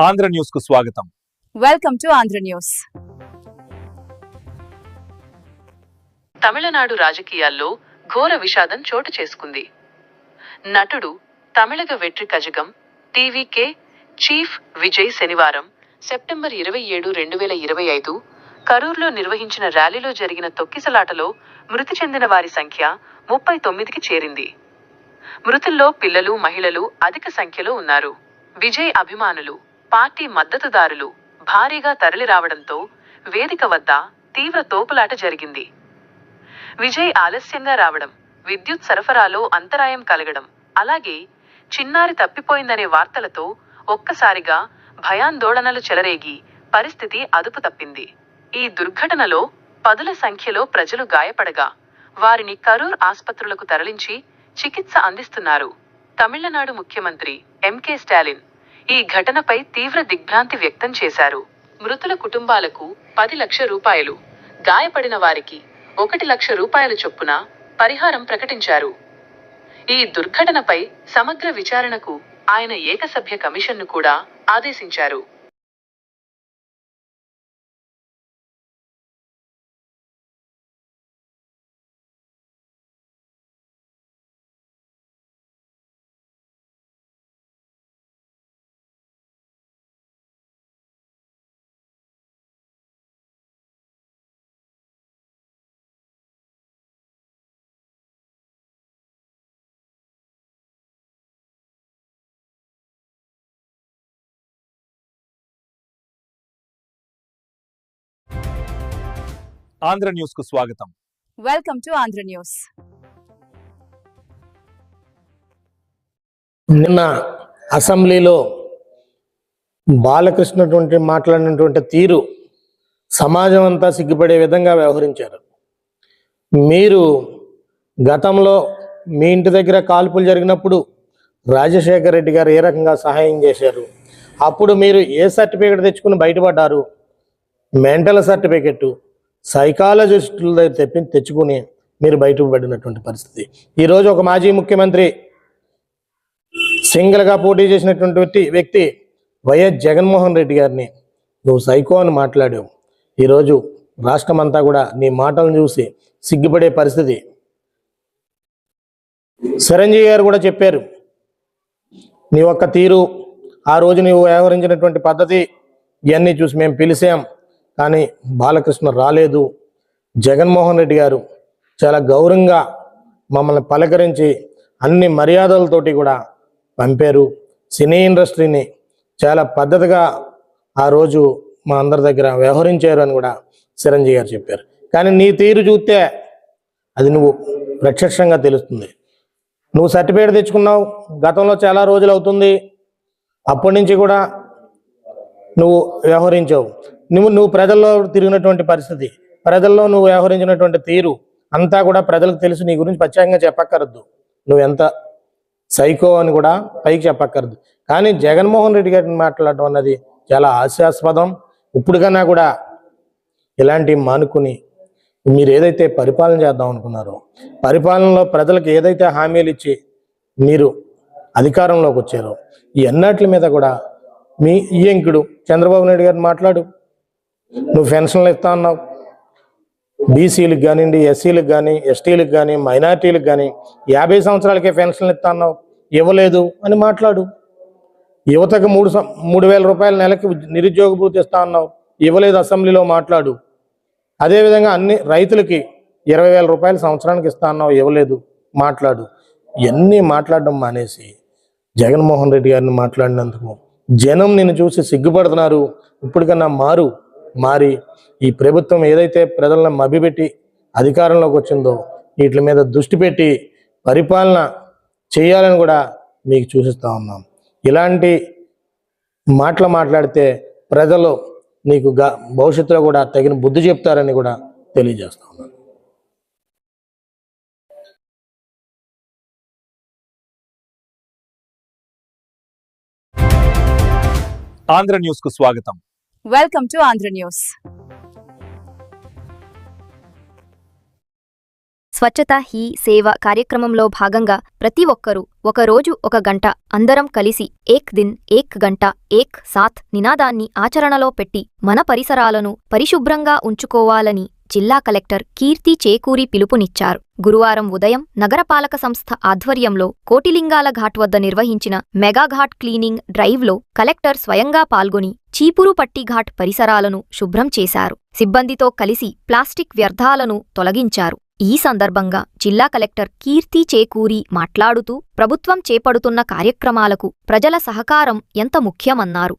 ఆంధ్ర న్యూస్కు స్వాగతం. Welcome to Andhra news Tamil Nadu రాజకీయాల్లో ఘోర విషాదం చోటు చేసుకుంది. నటుడు తమిళగ వెట్రి కజగం టీవీకే చీఫ్ విజయ్ శనివారం సెప్టెంబర్ ఇరవై ఏడు రెండు వేల ఇరవై ఐదు కరూర్లో నిర్వహించిన ర్యాలీలో జరిగిన తొక్కిసలాటలో మృతి చెందిన వారి సంఖ్య ముప్పై తొమ్మిదికి చేరింది. మృతుల్లో పిల్లలు మహిళలు అధిక సంఖ్యలో ఉన్నారు. విజయ్ అభిమానులు పార్టీ మద్దతుదారులు భారీగా తరలిరావడంతో వేదిక వద్ద తీవ్ర తోపులాట జరిగింది. విజయ్ ఆలస్యంగా రావడం విద్యుత్ సరఫరాలో అంతరాయం కలగడం అలాగే చిన్నారి తప్పిపోయిందనే వార్తలతో ఒక్కసారిగా భయాందోళనలు చెలరేగి పరిస్థితి అదుపు తప్పింది. ఈ దుర్ఘటనలో పదుల సంఖ్యలో ప్రజలు గాయపడగా వారిని కరూర్ ఆసుపత్రులకు తరలించి చికిత్స అందిస్తున్నారు. తమిళనాడు ముఖ్యమంత్రి ఎంకే స్టాలిన్ ఈ ఘటనపై తీవ్ర దిగ్భ్రాంతి వ్యక్తం చేశారు. మృతుల కుటుంబాలకు పది లక్ష రూపాయలు గాయపడిన వారికి ఒకటి లక్ష రూపాయల చొప్పున పరిహారం ప్రకటించారు. ఈ దుర్ఘటనపై సమగ్ర విచారణకు ఆయన ఏకసభ్య కమిషన్ను కూడా ఆదేశించారు. ఆంధ్ర న్యూస్కు స్వాగతం. Welcome to Andhra news. నిన్న అసెంబ్లీలో బాలకృష్ణటువంటి మాట్లాడినటువంటి తీరు సమాజం అంతా సిగ్గుపడే విధంగా వ్యవహరించారు. మీరు గతంలో మీ ఇంటి దగ్గర కాల్పులు జరిగినప్పుడు రాజశేఖర రెడ్డి గారు ఏ రకంగా సహాయం చేశారు? అప్పుడు మీరు ఏ సర్టిఫికేట్ తెచ్చుకుని బయటపడ్డారు? Mental certificate? సైకాలజిస్టుల దగ్గర తెప్పి తెచ్చుకుని మీరు బయటపడినటువంటి పరిస్థితి. ఈరోజు ఒక మాజీ ముఖ్యమంత్రి సింగిల్గా పోటీ చేసినటువంటి వ్యక్తి వైఎస్ జగన్మోహన్ రెడ్డి గారిని నువ్వు సైకో అని మాట్లాడావు. ఈరోజు రాష్ట్రం అంతా కూడా నీ మాటలను చూసి సిగ్గుపడే పరిస్థితి. చిరంజీవి గారు కూడా చెప్పారు నీ ఒక్క తీరు ఆ రోజు నీవు వ్యవహరించినటువంటి పద్ధతి ఇవన్నీ చూసి మేము పిలిచాం. కానీ బాలకృష్ణ రాలేదు. జగన్మోహన్ రెడ్డి గారు చాలా గౌరవంగా మమ్మల్ని పలకరించి అన్ని మర్యాదలతోటి కూడా పంపారు. సినీ ఇండస్ట్రీని చాలా పద్ధతిగా ఆ రోజు మా అందరి దగ్గర వ్యవహరించారు అని కూడా చిరంజీవి గారు చెప్పారు. కానీ నీ తీరు చూస్తే అది నువ్వు ప్రత్యక్షంగా తెలుస్తుంది. నువ్వు సర్టిఫికేట్ తెచ్చుకున్నావు. గతంలో చాలా రోజులు అవుతుంది. అప్పటి నుంచి కూడా నువ్వు వ్యవహరించావు. నువ్వు నువ్వు ప్రజల్లో తిరిగినటువంటి పరిస్థితి ప్రజల్లో నువ్వు వ్యవహరించినటువంటి తీరు అంతా కూడా ప్రజలకు తెలుసు నీ గురించి ప్రత్యేకంగా చెప్పక్కర్దు నువ్వు ఎంత సైకో అని కూడా పైకి చెప్పక్కర్దు కానీ జగన్మోహన్ రెడ్డి గారిని మాట్లాడటం అన్నది చాలా హాస్యాస్పదం. ఇప్పుడు కన్నా కూడా ఇలాంటివి మానుకుని మీరు ఏదైతే పరిపాలన చేద్దాం అనుకున్నారో పరిపాలనలో ప్రజలకు ఏదైతే హామీలు ఇచ్చి మీరు అధికారంలోకి వచ్చారో ఈ అన్నట్ల మీద కూడా మీ ఈయంకుడు చంద్రబాబు నాయుడు గారిని మాట్లాడు. నువ్వు పెన్షన్లు ఇస్తా అన్నావు. బీసీలకు కానివ్వండి ఎస్సీలకు కానీ ఎస్టీలకు కానీ మైనార్టీలకు కానీ యాభై సంవత్సరాలకే పెన్షన్లు ఇస్తా అన్నావు. ఇవ్వలేదు అని మాట్లాడు. యువతకు మూడు సం- మూడు వేల రూపాయల నెలకి నిరుద్యోగ భృతి ఇస్తా అన్నావు. ఇవ్వలేదు అసెంబ్లీలో మాట్లాడు. అదేవిధంగా అన్ని రైతులకి ఇరవై వేల రూపాయలు సంవత్సరానికి ఇస్తా అన్నావు. ఇవ్వలేదు. మాట్లాడు. ఇవన్నీ మాట్లాడడం మానేసి జగన్మోహన్ రెడ్డి గారిని మాట్లాడినందుకు జనం నిన్ను చూసి సిగ్గుపడుతున్నారు. ఇప్పటికన్నా మారు. మారి ఈ ప్రభుత్వం ఏదైతే ప్రజలను మభ్యపెట్టి అధికారంలోకి వచ్చిందో వీటి మీద దృష్టి పెట్టి పరిపాలన చేయాలని కూడా మీకు చూపిస్తా ఉన్నాం. ఇలాంటి మాటలు మాట్లాడితే ప్రజలు నీకు గ భవిష్యత్తులో కూడా తగిన బుద్ధి చెప్తారని కూడా తెలియజేస్తా ఉన్నాను. ఆంధ్ర న్యూస్కు స్వాగతం. Welcome to Andhra news Swachhata Hi Seva కార్యక్రమంలో భాగంగా ప్రతి ఒక్కరూ ఒక రోజు ఒక గంట అందరం కలిసి ఏక్ దిన్ ఏక్ గంట ఏక్ సాత్ నినాదాన్ని ఆచరణలో పెట్టి మన పరిసరాలను పరిశుభ్రంగా ఉంచుకోవాలని జిల్లా కలెక్టర్ కీర్తి చేకూరి పిలుపునిచ్చారు. గురువారం ఉదయం నగరపాలక సంస్థ ఆధ్వర్యంలో కోటిలింగాల ఘాట్ వద్ద నిర్వహించిన మెగాఘాట్ క్లీనింగ్ డ్రైవ్లో కలెక్టర్ స్వయంగా పాల్గొని చీపురుపట్టి ఘాట్ పరిసరాలను శుభ్రం చేశారు. సిబ్బందితో కలిసి ప్లాస్టిక్ వ్యర్థాలను తొలగించారు. ఈ సందర్భంగా జిల్లా కలెక్టర్ కీర్తి చేకూరి మాట్లాడుతూ ప్రభుత్వం చేపడుతున్న కార్యక్రమాలకు ప్రజల సహకారం ఎంత ముఖ్యమన్నారు.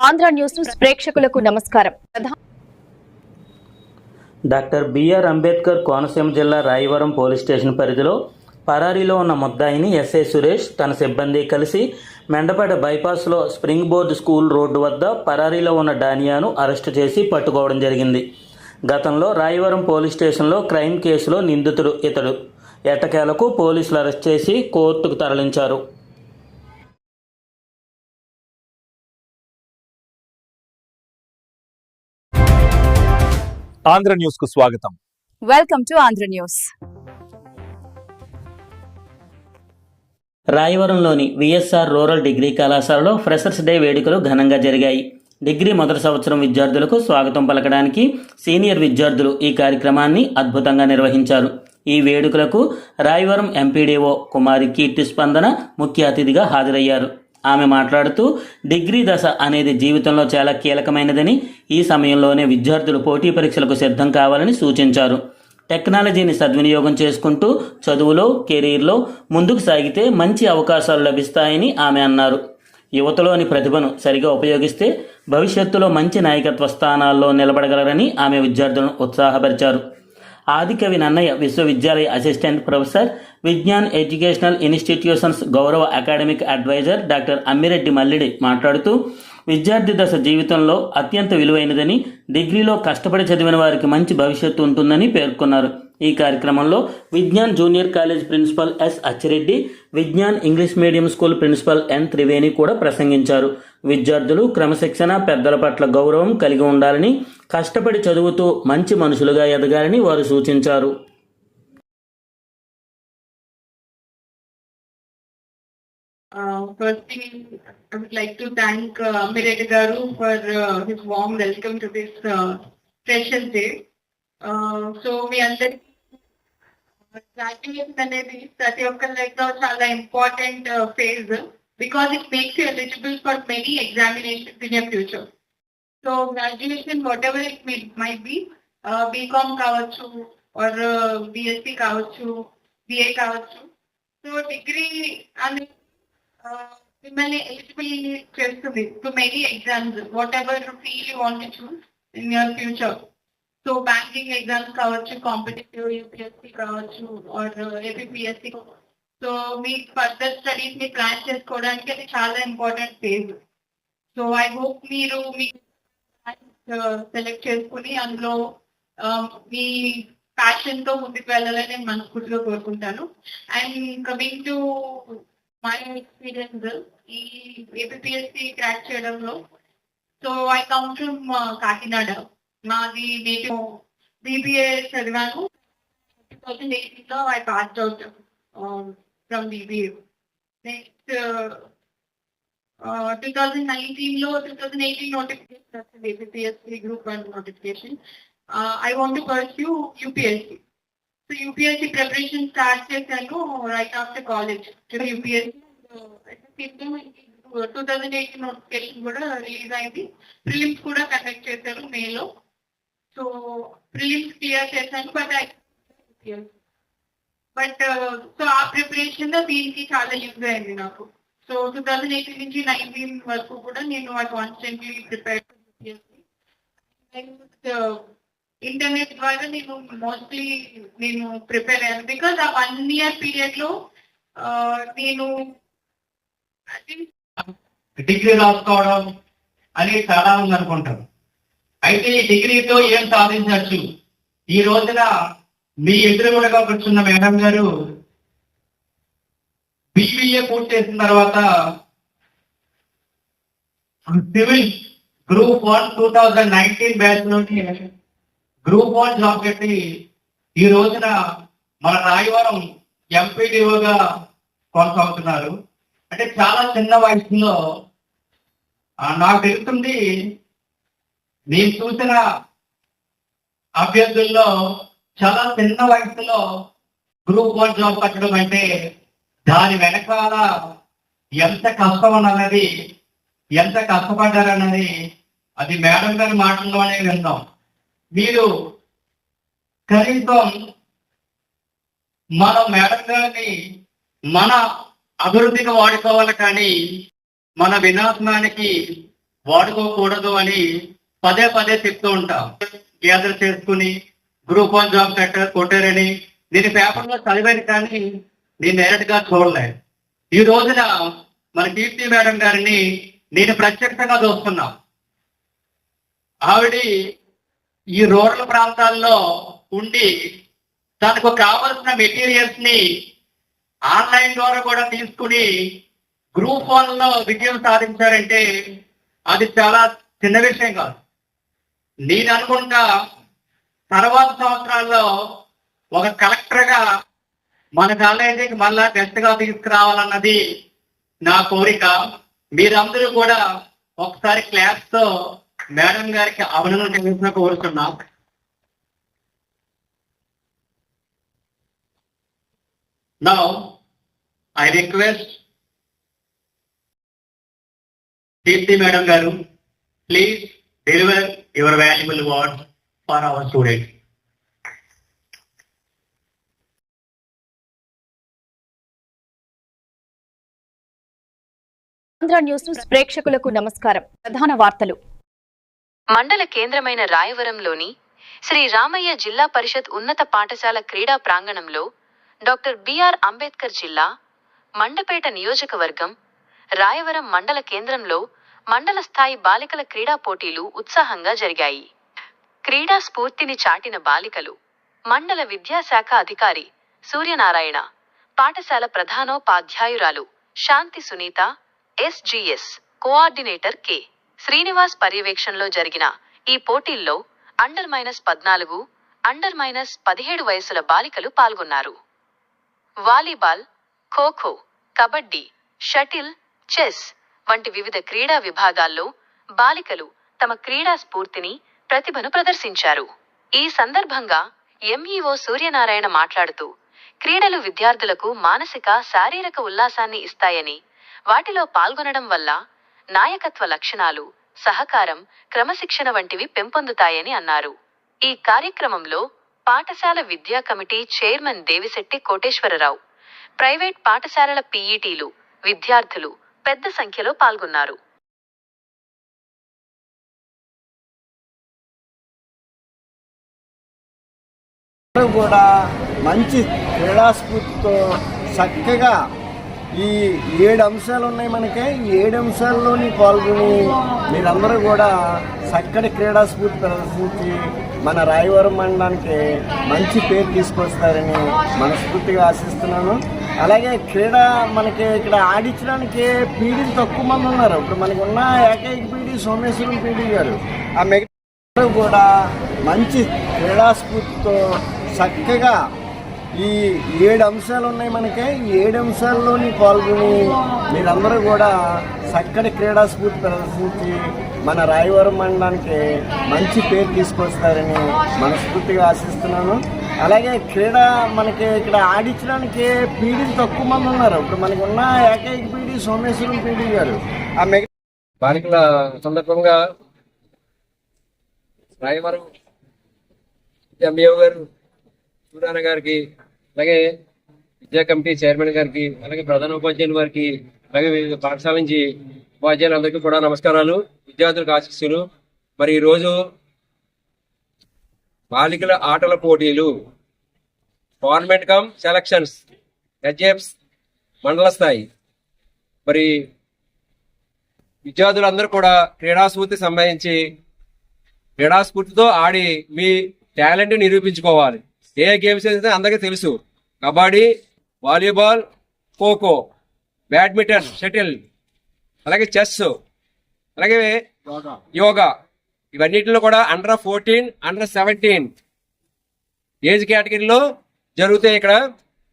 ఆంధ్ర న్యూస్ ప్రేక్షకులకు నమస్కారం. డాక్టర్ బిఆర్ అంబేద్కర్ కోనసీమ జిల్లా రాయవరం పోలీస్ స్టేషన్ పరిధిలో పరారీలో ఉన్న ముద్దాయిని ఎస్ఐ సురేష్ తన సిబ్బంది కలిసి మెండపేట బైపాస్లో స్ప్రింగ్ బోర్డ్ స్కూల్ రోడ్డు వద్ద పరారీలో ఉన్న డానియాను అరెస్టు చేసి పట్టుకోవడం జరిగింది. గతంలో రాయవరం పోలీస్ స్టేషన్లో క్రైమ్ కేసులో నిందితుడు ఇతడు. ఎట్టకేలకు పోలీసులు అరెస్ట్ చేసి కోర్టుకు తరలించారు. ఆంధ్ర న్యూస్కు స్వాగతం. వెల్కమ్ టు ఆంధ్ర న్యూస్ రాయవరంలోని విఎస్ఆర్ రూరల్ డిగ్రీ కళాశాలలో ఫ్రెషర్స్ డే వేడుకలు ఘనంగా జరిగాయి. డిగ్రీ మొదటి సంవత్సరం విద్యార్థులకు స్వాగతం పలకడానికి సీనియర్ విద్యార్థులు ఈ కార్యక్రమాన్ని అద్భుతంగా నిర్వహించారు. ఈ వేడుకలకు రాయవరం ఎంపీడీఓ కుమారి కీర్తి స్పందన ముఖ్య అతిథిగా హాజరయ్యారు. ఆమె మాట్లాడుతూ డిగ్రీ దశ అనేది జీవితంలో చాలా కీలకమైనదని ఈ సమయంలోనే విద్యార్థులు పోటీ పరీక్షలకు సిద్ధం కావాలని సూచించారు. టెక్నాలజీని సద్వినియోగం చేసుకుంటూ చదువులో కెరీర్లో ముందుకు సాగితే మంచి అవకాశాలు లభిస్తాయని ఆమె అన్నారు. యువతలోని ప్రతిభను సరిగా ఉపయోగిస్తే భవిష్యత్తులో మంచి నాయకత్వ స్థానాల్లో నిలబడగలరని ఆమె విద్యార్థులను ఉత్సాహపరిచారు. ఆదికవి నన్నయ్య విశ్వవిద్యాలయ assistant professor Vignan educational institutions గౌరవ academic advisor doctor Ammireddy Mallidi మాట్లాడుతూ విద్యార్థి దశ జీవితంలో అత్యంత విలువైనదని డిగ్రీలో కష్టపడి చదివిన వారికి మంచి భవిష్యత్తు ఉంటుందని పేర్కొన్నారు. ఈ కార్యక్రమంలో Vignan junior college principal S Achireddy Vignan English medium school principal N Triveni కూడా ప్రసంగించారు విద్యార్థులు క్రమశిక్షణ పెద్దల పట్ల గౌరవం కలిగి ఉండాలని కష్టపడి చదువుతూ మంచి మనుషులుగా ఎదగాలని వారు సూచించారు Uh, Firstly, I would like to thank uh, Amireddy Garu for uh, his warm welcome to this uh, Day. Uh, So మీ అందరికి గ్రాడ్యుయేషన్ అనేది ప్రతి ఒక్కరి లైఫ్లో చాలా important phase because it makes you eligible for many examinations in your future so graduation whatever it might be BCom కావచ్చు or BSc కావచ్చు BA కావచ్చు. So degree అనేది uh, మిమ్మల్ని ఎలిజిబుల్ చేస్తుంది to many exams whatever field you want choose in your future so banking exams కావచ్చు competitive UPSC కావచ్చు or APSC so మీ further స్టడీస్ని ప్లాన్ చేసుకోవడానికి అది చాలా important phase so I hope మీరు మీ సెలెక్ట్ uh, చేసుకుని అందులో um, మీ ప్యాషన్తో ముందుకు వెళ్ళాలని నేను మనస్ఫూర్తిగా కోరుకుంటాను. And coming to my experience ఈ ఏపీఎస్సీ క్రాక్ చేయడంలో so I come from Kakinada. నాది నేను బీబీఏ చదివాను టూ థౌజండ్ ఎయిటీన్లో I passed out from BBA next two thousand నైన్టీన్లో టూ థౌజండ్ ఎయిటీన్ నోటిఫికేషన్ వచ్చింది APSC group one notification I want to pursue UPSC so UPSC preparation start చేశాను right after college UPSC two thousand eighteen notification కూడా release అయింది. Prelims కూడా conduct చేశారు మేలో so prelims clear చేశాను but but so ఆ ప్రిపరేషన్లో దీనికి చాలా యూజ్ అయింది నాకు. సో టూ థౌజండ్ ఎయిటీన్ నుంచి నైన్టీన్ వరకు కూడా నేను కాన్స్టెంట్లీ ప్రిపేర్ ఇంటర్నెట్ ద్వారా నేను మోస్ట్లీ నేను ప్రిపేర్ అయ్యాను. బికాస్ ఆ వన్ ఇయర్ పీరియడ్లో నేను డిగ్రీ రాసుకోవడం అనేది చాలా ఉంది అనుకుంటాను. అయితే ఈ డిగ్రీతో ఏం సాధించవచ్చు ఈ రోజున మీ ఎదురుగుడగా కూర్చున్న మేడం గారు బీబీఏ పూర్తి చేసిన తర్వాత civil group one two thousand nineteen batch నుండి గ్రూప్ వన్ జాబ్ పెట్టి ఈ రోజున మన రాయవరం ఎంపీడీఓగా కొనసాగుతున్నారు. అంటే చాలా చిన్న వయసులో నాకు తెలుస్తుంది నేను చూసిన అభ్యర్థుల్లో చాలా చిన్న వయసులో గ్రూప్ వన్ జాబ్ కట్టడం అంటే దాని వెనకాల ఎంత కష్టం అన్నది ఎంత కష్టపడ్డారన్నది అది మేడం గారి మాటల్లోనే విన్నాం మీరు కనీసం మనం మేడం గారిని మన అభివృద్ధికి వాడుకోవాలి కానీ మన వినాశనానికి వాడుకోకూడదు అని పదే పదే చెప్తూ ఉంటాం. గ్యాదర్ చేసుకుని గ్రూప్ వన్ జాబ్ కట్టారు కొట్టారని నేను పేపర్లో చదివాను కానీ నేను డైరెక్ట్గా చూడలేదు. ఈ రోజున మన కీర్తి మేడం గారిని నేను ప్రత్యక్షంగా చూస్తున్నాం. ఆవిడ ఈ రూరల్ ప్రాంతాల్లో ఉండి తనకు కావలసిన మెటీరియల్స్ని ఆన్లైన్ ద్వారా కూడా తీసుకుని గ్రూప్ వన్లో విజయం సాధించారంటే అది చాలా చిన్న విషయం కాదు. నేను అనుకుంటా తర్వాత సంవత్సరాల్లో ఒక కలెక్టర్గా మన కాలేజీకి మళ్ళా బెస్ట్గా తీసుకురావాలన్నది నా కోరిక. మీరందరూ కూడా ఒకసారి క్లాస్తో మేడం గారికి అభినందన తెలిసిన కోరుతున్నా now I request Deepthi madam గారు please deliver your valuable words for our students. Andhra news ప్రేక్షకులకు నమస్కారం. ప్రధాన వార్తలు. మండల కేంద్రమైన రాయవరంలోని శ్రీ రామయ్య జిల్లా పరిషత్ ఉన్నత పాఠశాల క్రీడా ప్రాంగణంలో డాక్టర్ బిఆర్ అంబేద్కర్ జిల్లా మండపేట నియోజకవర్గం రాయవరం మండల కేంద్రంలో మండల స్థాయి బాలికల క్రీడా పోటీలు ఉత్సాహంగా జరిగాయి. క్రీడా స్ఫూర్తిని చాటిన బాలికలు మండల విద్యాశాఖ అధికారి సూర్యనారాయణ పాఠశాల ప్రధానోపాధ్యాయురాలు Shanti Sunitha SGS coordinator K. Srinivas పర్యవేక్షణలో జరిగిన ఈ పోటీల్లో అండర్ మైనస్ పద్నాలుగు అండర్ మైనస్ పదిహేడు వయసుల బాలికలు పాల్గొన్నారు. Volleyball kho kho kabaddi shuttle chess వంటి వివిధ క్రీడా విభాగాల్లో బాలికలు తమ క్రీడా స్ఫూర్తిని ప్రతిభను ప్రదర్శించారు. ఈ సందర్భంగా ఎంఈఓ సూర్యనారాయణ మాట్లాడుతూ క్రీడలు విద్యార్థులకు మానసిక శారీరక ఉల్లాసాన్ని ఇస్తాయని వాటిలో పాల్గొనడం వల్ల నాయకత్వ లక్షణాలు సహకారం క్రమశిక్షణ వంటివి పెంపొందుతాయని అన్నారు. ఈ కార్యక్రమంలో పాఠశాల విద్యా committee chairman Devisetti Koteswararao private పాఠశాలల పీఈటీలు విద్యార్థులు పెద్ద సంఖ్యలో పాల్గొన్నారు. కూడా మంచి క్రీడాస్ఫూర్తితో చక్కగా ఈ ఏడు అంశాలు ఉన్నాయి మనకి. ఈ ఏడు అంశాల్లోని పాల్గొని మీరందరూ కూడా చక్కటి క్రీడాస్ఫూర్తి ప్రదర్శించి మన రాయవరం మండలానికి మంచి పేరు తీసుకొస్తారని మనస్ఫూర్తిగా ఆశిస్తున్నాను. అలాగే క్రీడ మనకి ఇక్కడ ఆడించడానికి పీడీలు తక్కువ మంది ఉన్నారు. ఇప్పుడు మనకి ఉన్న ఏకైక పీడీ సోమేశ్వరం పీడీ గారు. ఆ మిగతా కూడా మంచి క్రీడాస్ఫూర్తితో చక్కగా ఈ ఏడు అంశాలు ఉన్నాయి మనకి. ఈ ఏడు అంశాల్లోని పాల్గొని మీరందరూ కూడా చక్కటి క్రీడాస్ఫూర్తి ప్రదర్శించి మన రాయవరం మండలానికి మంచి పేరు తీసుకొస్తారని మనస్ఫూర్తిగా ఆశిస్తున్నాను. అలాగే క్రీడ మనకి ఇక్కడ ఆడించడానికి పీడీలు తక్కువ మంది ఉన్నారు. ఇప్పుడు మనకి ఉన్న ఏకైక పీడీ సోమేశ్వరం పీడీ గారు. ఆ మెగ బాలికల సందర్భంగా రాయవరం ఎంబీఓ గారు చూడాన గారికి అలాగే విద్యా కమిటీ చైర్మన్ గారికి అలాగే ప్రధాన ఉపాధ్యాయుల వారికి అలాగే వివిధ పాఠశాల నుంచి ఉపాధ్యాయులందరికీ కూడా నమస్కారాలు విద్యార్థులకు ఆశిస్సులు. మరి ఈరోజు బాలికల ఆటల పోటీలు గవర్నమెంట్ కమ్ సెలక్షన్స్ హెచ్ఎఫ్స్ మండల స్థాయి. మరి విద్యార్థులందరూ కూడా క్రీడాస్ఫూర్తి సంబంధించి క్రీడాస్ఫూర్తితో ఆడి మీ టాలెంట్ నిరూపించుకోవాలి. ఏ గేమ్స్ అయితే అందరికీ తెలుసు. Kabaddi volleyball kho kho badminton shuttle అలాగే చెస్ అలాగే యోగా. ఇవన్నిటిలో కూడా under fourteen under seventeen age కేటగిరీలో జరుగుతాయి ఇక్కడ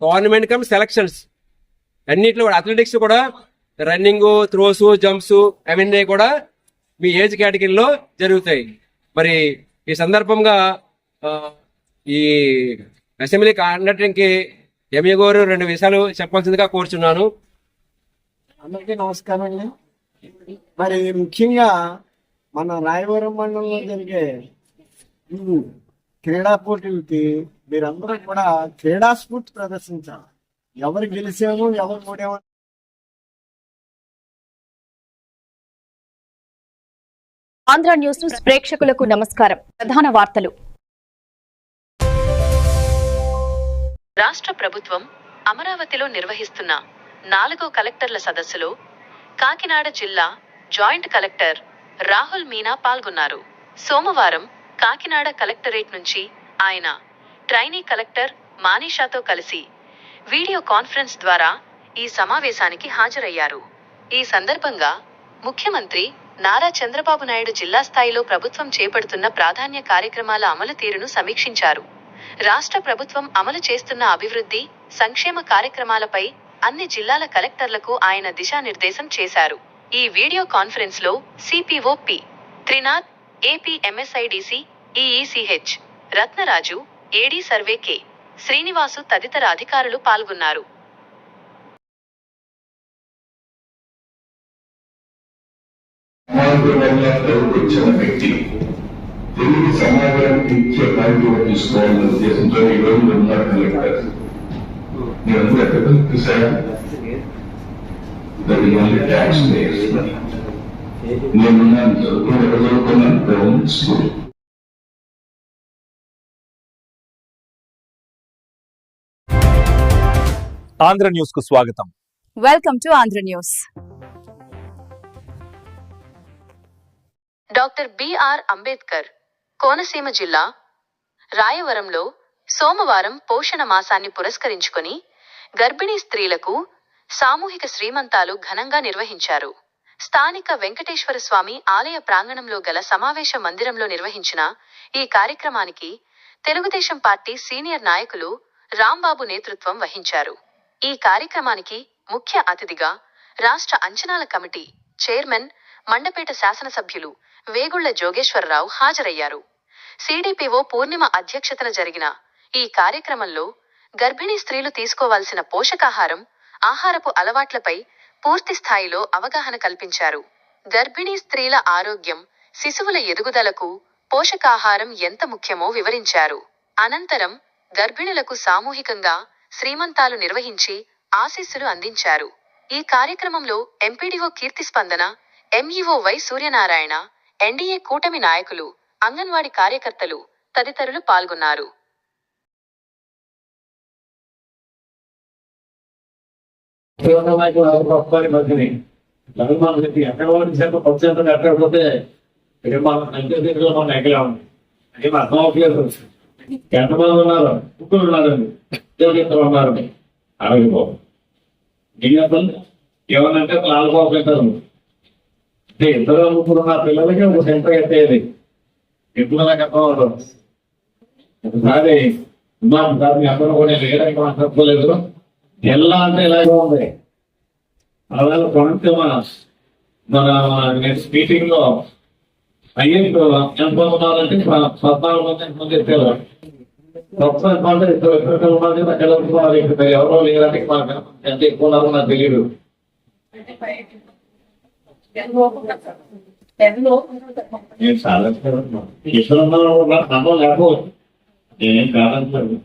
గవర్నమెంట్ కమ్ సెలక్షన్స్ అన్నిట్లో కూడా అథ్లెటిక్స్ కూడా రన్నింగ్ త్రోస్ జంప్స్ అవన్నీ కూడా మీ ఏజ్ కేటగిరీలో జరుగుతాయి. మరి ఈ సందర్భంగా ఈ అసెంబ్లీ కండక్టింగ్కి ఎంఏ గారు రెండు విషయాలు చెప్పాల్సిందిగా కోరుచున్నాను. అందరికీ నమస్కారం అండి. మరి ముఖ్యంగా మన రాయవరం మండలంలో జరిగే క్రీడా పోటీలకి మీరందరూ కూడా క్రీడా స్ఫూర్తి ప్రదర్శించాలి. ఎవరు గెలిచాము ఎవరు ఓడాము ఆంధ్ర న్యూస్ ప్రేక్షకులకు నమస్కారం. ప్రధాన వార్తలు. రాష్ట్ర ప్రభుత్వం అమరావతిలో నిర్వహిస్తున్న నాలుగో కలెక్టర్ల సదస్సులో కాకినాడ జిల్లా జాయింట్ కలెక్టర్ రాహుల్ మీనా పాల్గొన్నారు. సోమవారం కాకినాడ కలెక్టరేట్ నుంచి ఆయన ట్రైనీ కలెక్టర్ మానిషాతో కలిసి వీడియో కాన్ఫరెన్స్ ద్వారా ఈ సమావేశానికి హాజరయ్యారు. ఈ సందర్భంగా ముఖ్యమంత్రి నారా చంద్రబాబు నాయుడు జిల్లా స్థాయిలో ప్రభుత్వం చేపడుతున్న ప్రాధాన్య కార్యక్రమాల అమలు తీరును సమీక్షించారు. రాష్ట్ర ప్రభుత్వం అమలు చేస్తున్న అభివృద్ధి సంక్షేమ కార్యక్రమాలపై అన్ని జిల్లాల కలెక్టర్లకు ఆయన దిశానిర్దేశం చేశారు. ఈ వీడియో కాన్ఫరెన్స్లో CPO P Trinath AP MSIDC ఈఈసిహెచ్ Ratnaraju AD survey K Srinivasu తదితర అధికారులు పాల్గొన్నారు. సమాజంలో వచ్చిన వ్యక్తి తెలుగు సమాజానికి ఇచ్చే బాధ్యత తీసుకోవాలనే ఉద్దేశంతో ఈ రోజు ఉన్నారు కలెక్టర్ మీరందరూ ఎక్కడ చూసారా దట్ ఓన్లీ ట్యాక్స్ నేనున్నాను చదువుకుని ఎక్కడ చదువుకున్నాను గవర్నమెంట్ స్కూల్ ఆంధ్ర న్యూస్కు స్వాగతం welcome to Andhra news doctor BR Ambedkar Konaseema జిల్లా రాయవరంలో సోమవారం పోషణ మాసాన్ని పురస్కరించుకొని గర్భిణీ స్త్రీలకు సామూహిక శ్రీమంతాలు ఘనంగా నిర్వహించారు. స్థానిక వెంకటేశ్వర స్వామి ఆలయ ప్రాంగణంలో గల సమావేశ మందిరంలో నిర్వహించిన ఈ కార్యక్రమానికి తెలుగుదేశం పార్టీ సీనియర్ నాయకులు రాంబాబు నేతృత్వం వహించారు. ఈ కార్యక్రమానికి ముఖ్య అతిథిగా రాష్ట్ర అంచనాల కమిటీ చైర్మన్ మండపేట శాసనసభ్యులు వేగుళ్ళ జోగేశ్వరరావు హాజరయ్యారు. సిడిపిఓ పూర్ణిమ అధ్యక్షతన జరిగిన ఈ కార్యక్రమంలో గర్భిణీ స్త్రీలు తీసుకోవాల్సిన పోషకాహారం ఆహారపు అలవాట్లపై పూర్తి స్థాయిలో అవగాహన కల్పించారు. గర్భిణీ స్త్రీల ఆరోగ్యం శిశువుల ఎదుగుదలకు పోషకాహారం ఎంత ముఖ్యమో వివరించారు. అనంతరం గర్భిణులకు సామూహికంగా శ్రీమంతాలు నిర్వహించి ఆశీస్సులు అందించారు. ఈ కార్యక్రమంలో ఎంపీడీఓ కీర్తి స్పందన ఎంఈఓ వై సూర్యనారాయణ ఎన్డీఏ కూటమి నాయకులు అంగన్వాడీ కార్యకర్తలు తదితరులు పాల్గొన్నారు. ఎక్కడ వాళ్ళు సేపు పోతే దగ్గర ఎక్కడ ఉంది అర్థం అవ్వట్లేదు ఎంతమంది ఉన్నారు ముగ్గురు ఉన్నారండి ఉన్నారు అలాగే బాబు ఏమనంటే నాలుగు బాబు పెట్టారు అంటే ఇద్దరు ముగ్గురు ఉన్న పిల్లలకి ఒక సెంటర్ కట్టేది. ఎప్పుడు నాకు అర్థం ఒకసారి ఉన్నాం సార్ మీ అందరూ కూడా వేయడానికి మాట్లాడుకోలేదు ఎలా అంటే ఇలాగే ఉంది అలాగే కొంత మన నెక్స్ట్ మీటింగ్లో అయ్యేంత ఎంత ఉన్నారంటే పద్నాలుగు మంది మంది ఎత్తారు ఒక్క మంది ఇద్దరు ఇద్దరు ఉన్నది నాకు ఎలా ఉన్నారు ఇక్కడ ఎవరో లేదంటే మాకు ఎంత ఎక్కువ ఉన్నారో నాకు తెలియదు నేను సాధించగలను ఇద్దరు నమ్మం లేకపోవచ్చు నేనేం కాదంటాను.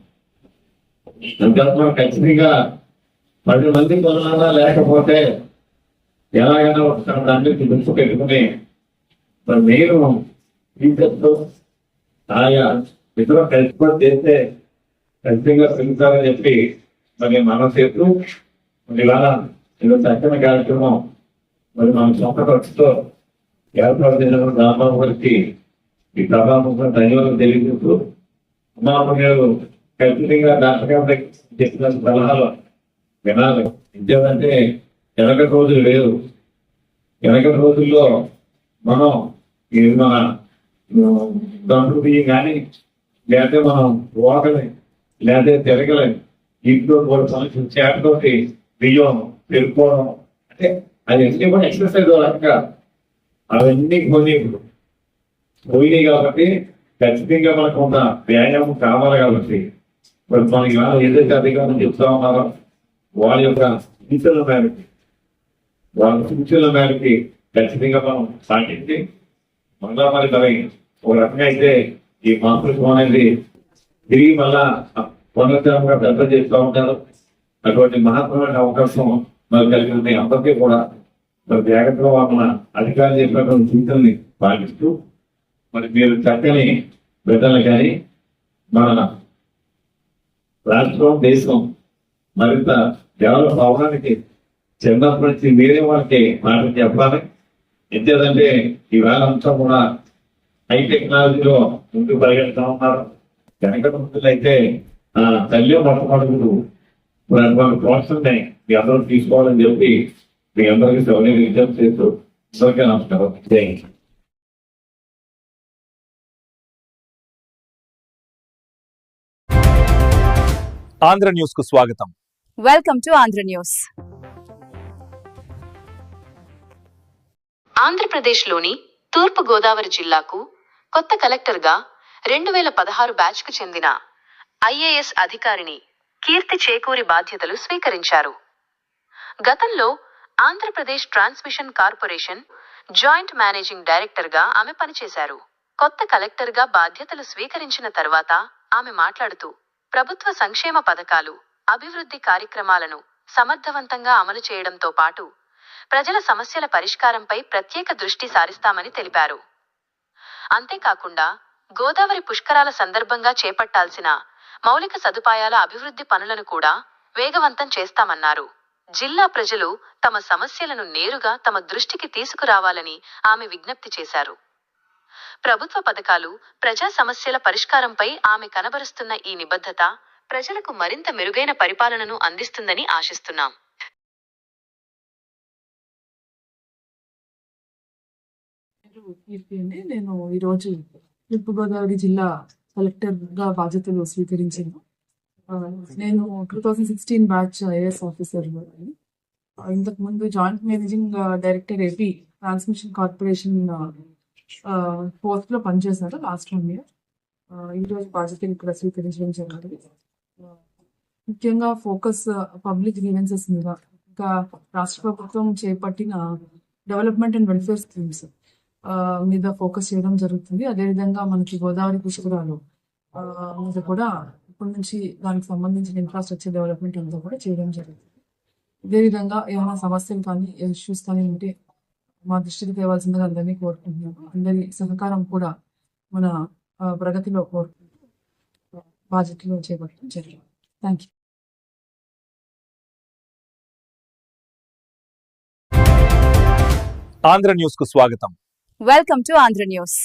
ఖచ్చితంగా పది మంది కొనాలా లేకపోతే ఎలాగైనా ఒకసారి దాన్ని దృష్టి పెట్టుకుని మరి మీరు టీచర్స్ ఆయా ఇతర కష్టపడి చేస్తే ఖచ్చితంగా పెరుగుతారని చెప్పి మరి మనం చేస్తూ మరి ఇవాళ ఇది చక్కని కార్యక్రమం మరి మన సొంత ఖర్చుతో ఏర్పాటు చేసిన ఈ ప్రభావం ధన్యవాదాలు తెలియజేస్తూ అమ్మ గారు ఖచ్చితంగా డాక్టర్ గారి చెప్పిన సలహాలు వినాలి. ఇంకేదంటే వెనక రోజులు లేవు వెనక రోజుల్లో మనం ఇది మన దండ్రు బియ్యం కానీ లేకపోతే మనం ఓకలి లేకపోతే తిరగలి ఇంట్లో కూడా సమస్యలు చేతతోటి బియ్యం పెరుక్కోవడం. అంటే అది అన్ని కూడా ఎక్సర్సైజ్ రకంగా అవన్నీ కొన్ని పోయినాయి కాబట్టి ఖచ్చితంగా మనకు ఉన్న వ్యాయామం కావాలి కాబట్టి మరి మనకి ఏదైతే అధికారులు చెప్తా ఉన్నారో వాళ్ళ యొక్క సూచనల మేరకి వాళ్ళ సూచనల మేరకి ఖచ్చితంగా మనం సాగించి మళ్ళా మరి మరి ఒక రకంగా అయితే ఈ మాతృత్వం అనేది తిరిగి మళ్ళా పునరుద్ధరణగా పెద్ద చేస్తూ ఉంటారు. అటువంటి మహత్తరమైన అవకాశం మనకు కలిగి ఉంది అందరికీ కూడా మరి జాగ్రత్తగా వాళ్ళ అధికారులు చెప్పినటువంటి సూచనల్ని పాటిస్తూ మరి మీరు చక్కని బిడ్డలు కానీ మన రాష్ట్రం దేశం మరింత డెవలప్ అవడానికి చిన్నప్పటి నుంచి మీరే వాళ్ళకి మాట చెప్పాలి. ఎంతేదంటే ఈవేళ అంతా కూడా హై టెక్నాలజీలో ముందుకు పరిగెడతా ఉన్నారు. వెనక ముందులు అయితే ఆ తల్లి మొట్టమొదటి ఇప్పుడు అటువంటి మీ అందరూ తీసుకోవాలని చెప్పి మీ అందరికీ సెవెన్ విజ్ఞప్తి చేస్తూ అందరికీ నమస్కారం. జై హింద్. ఆంధ్ర న్యూస్కు స్వాగతం. Welcome to Andhra news. ఆంధ్రప్రదేశ్లోని తూర్పు గోదావరి జిల్లాకు కొత్త కలెక్టర్గా రెండు వేల పదహారు బ్యాచ్కు చెందిన ఐఏఎస్ అధికారిని కీర్తి చేకూరి బాధ్యతలు స్వీకరించారు. గతంలో Andhra Pradesh transmission corporation joint managing డైరెక్టర్గా ఆమె పనిచేశారు. కొత్త కలెక్టర్గా బాధ్యతలు స్వీకరించిన తర్వాత ఆమె మాట్లాడుతూ ప్రభుత్వ సంక్షేమ పథకాలు అభివృద్ధి కార్యక్రమాలను సమర్థవంతంగా అమలు చేయడంతో పాటు ప్రజల సమస్యల పరిష్కారంపై ప్రత్యేక దృష్టి సారిస్తామని తెలిపారు. అంతేకాకుండా గోదావరి పుష్కరాల సందర్భంగా చేపట్టాల్సిన మౌలిక సదుపాయాల అభివృద్ధి పనులను కూడా వేగవంతం చేస్తామన్నారు. జిల్లా ప్రజలు తమ సమస్యలను నేరుగా తమ దృష్టికి తీసుకురావాలని ఆమె విజ్ఞప్తి చేశారు. ప్రభుత్వ పథకాలు ప్రజా సమస్యల పరిష్కారంపై ఆమె కనబరుస్తున్న ఈ నిబద్ధత ప్రజలకు మరింత మెరుగైన పరిపాలనను అందిస్తుందని ఆశిస్తున్నాం. నేను ఈరోజు తూర్పుగోదావరి జిల్లా కలెక్టర్గా బాధ్యతలు స్వీకరించాను. నేను two thousand sixteen batch IAS officer ఇంతకు ముందు joint managing director AP transmission corporation పోస్ట్లో పనిచేశారు లాస్ట్ వన్ ఇయర్ ఈరోజు బాధ్యతలు ఇక్కడ స్వీకరించడం జరిగింది. ముఖ్యంగా ఫోకస్ పబ్లిక్ గ్రీవెన్సెస్ మీద ఇంకా రాష్ట్ర ప్రభుత్వం చేపట్టిన డెవలప్మెంట్ అండ్ వెల్ఫేర్ స్కీమ్స్ మీద ఫోకస్ చేయడం జరుగుతుంది. అదేవిధంగా మనకి గోదావరి పుష్కరాలు మీద కూడా ఇప్పటి నుంచి దానికి సంబంధించిన ఇన్ఫ్రాస్ట్రక్చర్ డెవలప్మెంట్ అంతా కూడా చేయడం జరుగుతుంది అదేవిధంగా ఏమైనా సమస్యలు కానీ ఇష్యూస్ కానీ ఉంటే మా దృష్టికి తేవాల్సిందిగా అందరినీ కోరుకుంటున్నాను. అందరి సహకారం కూడా మన ప్రగతిలో కోరుకుంటూ బాధ్యతలు చేపట్టడం జరిగింది. థ్యాంక్ యూ ఆంధ్ర న్యూస్కు స్వాగతం. Welcome to Andhra news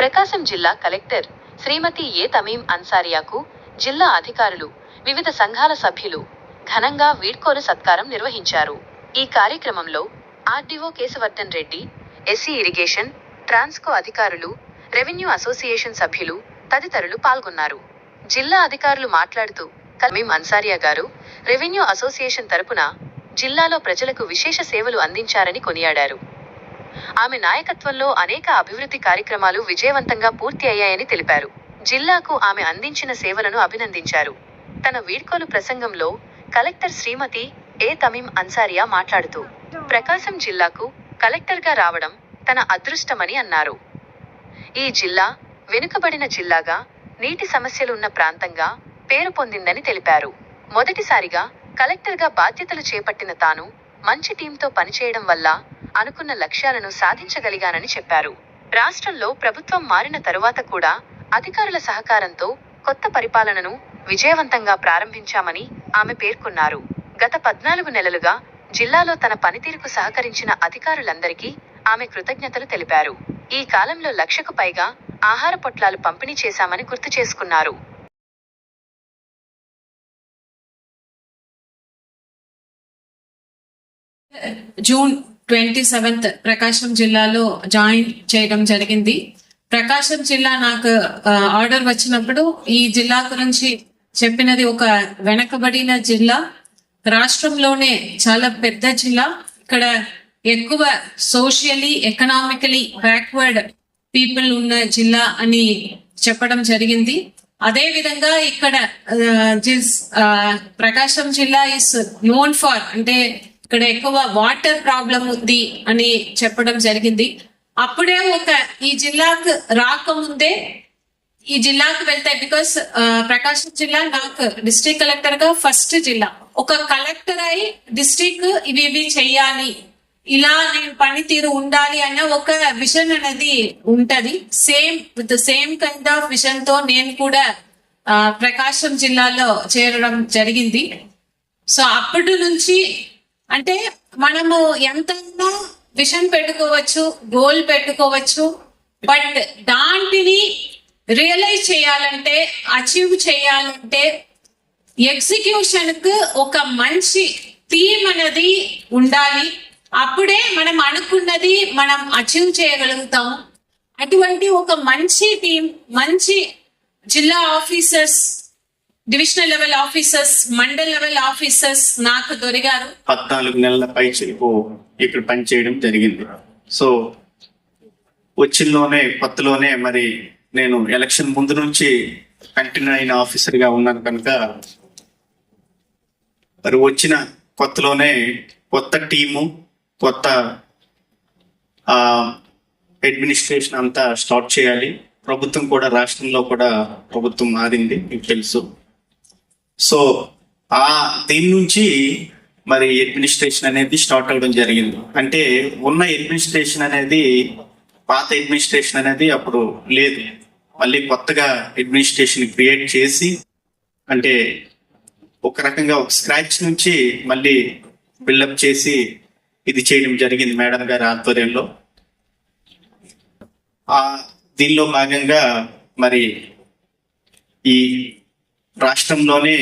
Prakasam జిల్లా కలెక్టర్ శ్రీమతి ఏ తమీం అన్సారియాకు జిల్లా అధికారులు వివిధ సంఘాల సభ్యులు ఘనంగా వీడ్కోలు సత్కారం నిర్వహించారు. ఈ కార్యక్రమంలో RDO Keshavardhan Reddy SC irrigation Transco అధికారులు రెవెన్యూ అసోసియేషన్ సభ్యులు తదితరులు పాల్గొన్నారు. జిల్లా అధికారులు మాట్లాడుతూ కమీం అన్సారియా గారు రెవెన్యూ అసోసియేషన్ తరపున జిల్లాలో ప్రజలకు విశేష సేవలు అందించారని కొనియాడారు. ఆమె నాయకత్వంలో అనేక అభివృద్ధి కార్యక్రమాలు విజయవంతంగా పూర్తి అయ్యాయని తెలిపారు. జిల్లాకు ఆమె అందించిన సేవలను అభినందించారు. తన వీడ్కోలు ప్రసంగంలో కలెక్టర్ శ్రీమతి ఏ తమీం అన్సారియా మాట్లాడుతూ ప్రకాశం జిల్లాకు కలెక్టర్గా రావడం తన అదృష్టమని అన్నారు. ఈ జిల్లా వెనుకబడిన జిల్లాగా నీటి సమస్యలు ఉన్న ప్రాంతంగా పేరు పొందిందని తెలిపారు. మొదటిసారిగా కలెక్టర్గా బాధ్యతలు చేపట్టిన తాను మంచి టీంతో పనిచేయడం వల్ల అనుకున్న లక్ష్యాలను సాధించగలిగానని చెప్పారు. రాష్ట్రంలో ప్రభుత్వం మారిన తరువాత కూడా అధికారుల సహకారంతో కొత్త పరిపాలనను విజయవంతంగా ప్రారంభించామని ఆమె పేర్కొన్నారు. గత పద్నాలుగు నెలలుగా జిల్లాలో తన పనితీరుకు సహకరించిన అధికారులందరికీ ఆమె కృతజ్ఞతలు తెలిపారు. ఈ కాలంలో లక్షకు పైగా ఆహార పొట్లాలు పంపిణీ చేశామని గుర్తు చేసుకున్నారు. జూన్ ట్వంటీ సెవెంత్ ప్రకాశం జిల్లాలో జాయిన్ చేయడం జరిగింది. ప్రకాశం జిల్లా నాకు ఆర్డర్ వచ్చినప్పుడు ఈ జిల్లా గురించి చెప్పినది ఒక వెనకబడిన జిల్లా. రాష్ట్రంలోనే చాలా పెద్ద జిల్లా. ఇక్కడ ఎక్కువ సోషియలీ ఎకనామికలీ బ్యాక్వర్డ్ పీపుల్ ఉన్న జిల్లా అని చెప్పడం జరిగింది. అదే విధంగా ఇక్కడ జిస్ ప్రకాశం జిల్లా ఇస్ నోన్ ఫార్ అంటే ఇక్కడ ఎక్కువ వాటర్ ప్రాబ్లం ఉంది అని చెప్పడం జరిగింది. అప్పుడే ఒక ఈ జిల్లాకు రాకముందే ఈ జిల్లాకు వెళ్తే బికాస్ ప్రకాశం జిల్లా నాకు డిస్ట్రిక్ట్ కలెక్టర్గా ఫస్ట్ జిల్లా. ఒక కలెక్టర్ అయి డిస్ట్రిక్ట్ ఇవి ఇవి చెయ్యాలి ఇలా నేను పనితీరు ఉండాలి అన్న ఒక విషన్ అనేది ఉంటది. Same with same kind of విషన్తో నేను కూడా ప్రకాశం జిల్లాలో చేరడం జరిగింది. సో అప్పటి నుంచి అంటే మనము ఎంతైనా విషన్ పెట్టుకోవచ్చు గోల్ పెట్టుకోవచ్చు బట్ దాంటిని రియలైజ్ చేయాలంటే అచీవ్ చేయాలంటే ఎగ్జిక్యూషన్కు ఒక మంచి థీమ్ అనేది ఉండాలి. అప్పుడే మనం అనుకున్నది మనం అచీవ్ చేయగలుగుతాం. అటువంటి ఒక మంచి టీం మంచి జిల్లా officers divisional level officers mandal level officers నాకు దొరికారు పద్నాలుగు నెలల పై చిలుపు ఇక్కడ పనిచేయడం జరిగింది. సో వచ్చినలోనే కొత్తలోనే మరి నేను ఎలక్షన్ ముందు నుంచి కంటిన్యూ అయిన ఆఫీసర్గా ఉన్నాను కనుక మరి వచ్చిన కొత్తలోనే కొత్త టీము కొత్త అడ్మినిస్ట్రేషన్ అంతా స్టార్ట్ చేయాలి. ప్రభుత్వం కూడా రాష్ట్రంలో కూడా ప్రభుత్వం మారింది మీకు తెలుసు. సో ఆ దీని నుంచి మరి అడ్మినిస్ట్రేషన్ అనేది స్టార్ట్ అవ్వడం జరిగింది. అంటే ఉన్న అడ్మినిస్ట్రేషన్ అనేది పాత అడ్మినిస్ట్రేషన్ అనేది అప్పుడు లేదు. మళ్ళీ కొత్తగా అడ్మినిస్ట్రేషన్ క్రియేట్ చేసి అంటే ఒక రకంగా ఒక స్క్రాచ్ నుంచి మళ్ళీ బిల్డప్ చేసి ఇది చేయడం జరిగింది మేడం గారి ఆధ్వర్యంలో. ఆ దీనిలో భాగంగా మరి ఈ రాష్ట్రంలోనే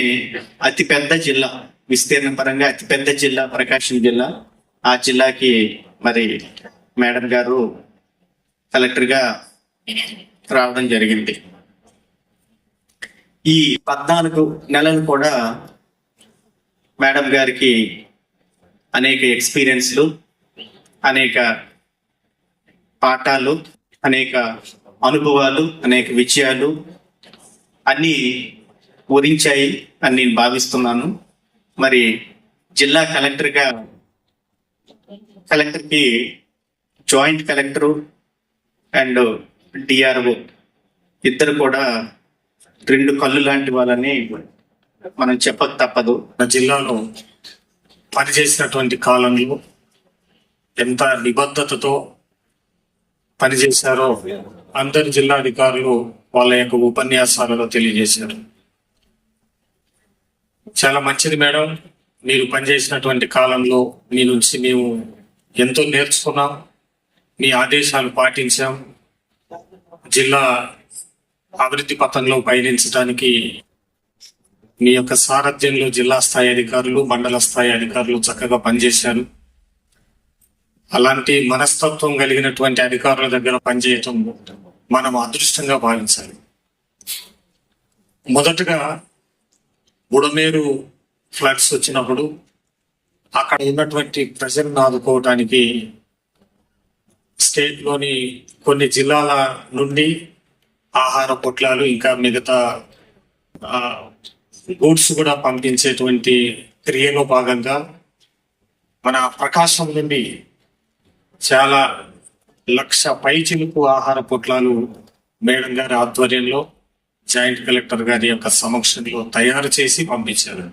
అతిపెద్ద జిల్లా విస్తీర్ణ పరంగా అతిపెద్ద జిల్లా ప్రకాశం జిల్లా. ఆ జిల్లాకి మరి మేడం గారు కలెక్టర్గా రావడం జరిగింది. ఈ పద్నాలుగు నెలలు కూడా మేడం గారికి అనేక ఎక్స్పీరియన్స్లు అనేక పాఠాలు అనేక అనుభవాలు అనేక విజయాలు అన్నీ ఊరించాయి అని నేను భావిస్తున్నాను. మరి జిల్లా కలెక్టర్గా కలెక్టర్కి జాయింట్ కలెక్టరు అండ్ డిఆర్ఓ ఇద్దరు కూడా రెండు కళ్ళు లాంటి వాళ్ళని మనం చెప్పక తప్పదు. మన జిల్లాలో పనిచేసినటువంటి కాలంలో ఎంత నిబద్ధతతో పనిచేశారో అందరి జిల్లా అధికారులు వాళ్ళ యొక్క ఉపన్యాసాలలో తెలియజేశారు. చాలా మంచిది మేడం. మీరు పనిచేసినటువంటి కాలంలో మీ నుంచి మేము ఎంతో నేర్చుకున్నాం. మీ ఆదేశాలు పాటించాం. జిల్లా అభివృద్ధి పథంలో పయనించడానికి మీ యొక్క సారథ్యంలో జిల్లా స్థాయి అధికారులు మండల స్థాయి అధికారులు చక్కగా పనిచేశారు. అలాంటి మనస్తత్వం కలిగినటువంటి అధికారుల దగ్గర పనిచేయటం మనం అదృష్టంగా భావించాలి. మొదటగా బుడమేరు ఫ్లడ్స్ వచ్చినప్పుడు అక్కడ ఉన్నటువంటి ప్రజలను ఆదుకోవటానికి స్టేట్లోని కొన్ని జిల్లాల నుండి ఆహార పొట్లాలు ఇంకా మిగతా గూడ్స్ కూడా పంపించేటువంటి క్రియలో భాగంగా మన ప్రకాశం నుండి చాలా లక్ష పైచిలుపు ఆహార పొట్లాలు మేడం గారి ఆధ్వర్యంలో జాయింట్ కలెక్టర్ గారి యొక్క సమక్షంలో తయారు చేసి పంపించారు.